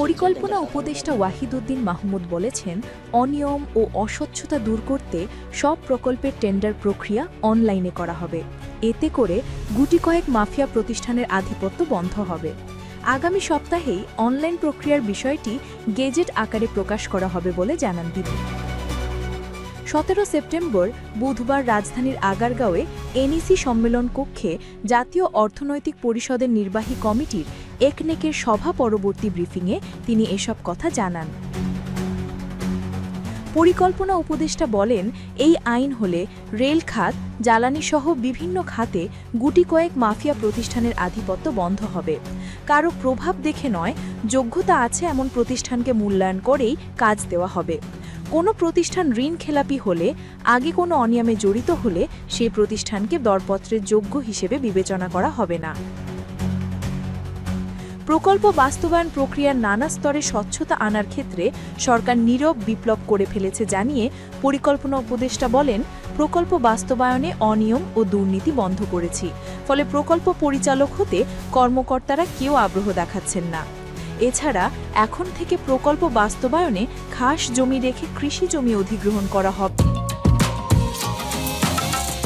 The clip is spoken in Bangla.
পরিকল্পনা উপদেষ্টা ওয়াহিদুদ্দিন মাহমুদ বলেছেন, অনিয়ম ও অস্বচ্ছতা দূর করতে সব প্রকল্পের টেন্ডার প্রক্রিয়া অনলাইনে করা হবে। এতে করে গুটি কয়েক মাফিয়া প্রতিষ্ঠানের আধিপত্য বন্ধ হবে। আগামী সপ্তাহেই অনলাইন প্রক্রিয়ার বিষয়টি গেজেট আকারে প্রকাশ করা হবে বলে জানান তিনি। সতেরো সেপ্টেম্বর বুধবার রাজধানীর আগারগাঁওয়ে এনইসি সম্মেলন কক্ষে জাতীয় অর্থনৈতিক পরিষদের নির্বাহী কমিটির একনেকের সভা পরবর্তী ব্রিফিংয়ে তিনি এসব কথা জানান। পরিকল্পনা উপদেষ্টা বলেন, এই আইন হলে রেল খাত জ্বালানিসহ বিভিন্ন খাতে গুটি কয়েক মাফিয়া প্রতিষ্ঠানের আধিপত্য বন্ধ হবে। কারও প্রভাব দেখে নয়, যোগ্যতা আছে এমন প্রতিষ্ঠানকে মূল্যায়ন করেই কাজ দেওয়া হবে। কোনো প্রতিষ্ঠান ঋণ খেলাপি হলে, আগে কোনো অনিয়মে জড়িত হলে সেই প্রতিষ্ঠানকে দরপত্রের যোগ্য হিসেবে বিবেচনা করা হবে না। প্রকল্প বাস্তবায়ন প্রক্রিয়ার নানা স্তরে স্বচ্ছতা আনার ক্ষেত্রে সরকার নীরব বিপ্লব করে ফেলেছে জানিয়ে পরিকল্পনা উপদেষ্টা বলেন, প্রকল্প বাস্তবায়নে অনিয়ম ও দুর্নীতি বন্ধ করেছি, ফলে প্রকল্প পরিচালক হতে কর্মকর্তারা কেউ আগ্রহ দেখাচ্ছেন না। এছাড়া এখন থেকে প্রকল্প বাস্তবায়নে খাস জমি রেখে কৃষি জমি অধিগ্রহণ করা হবে।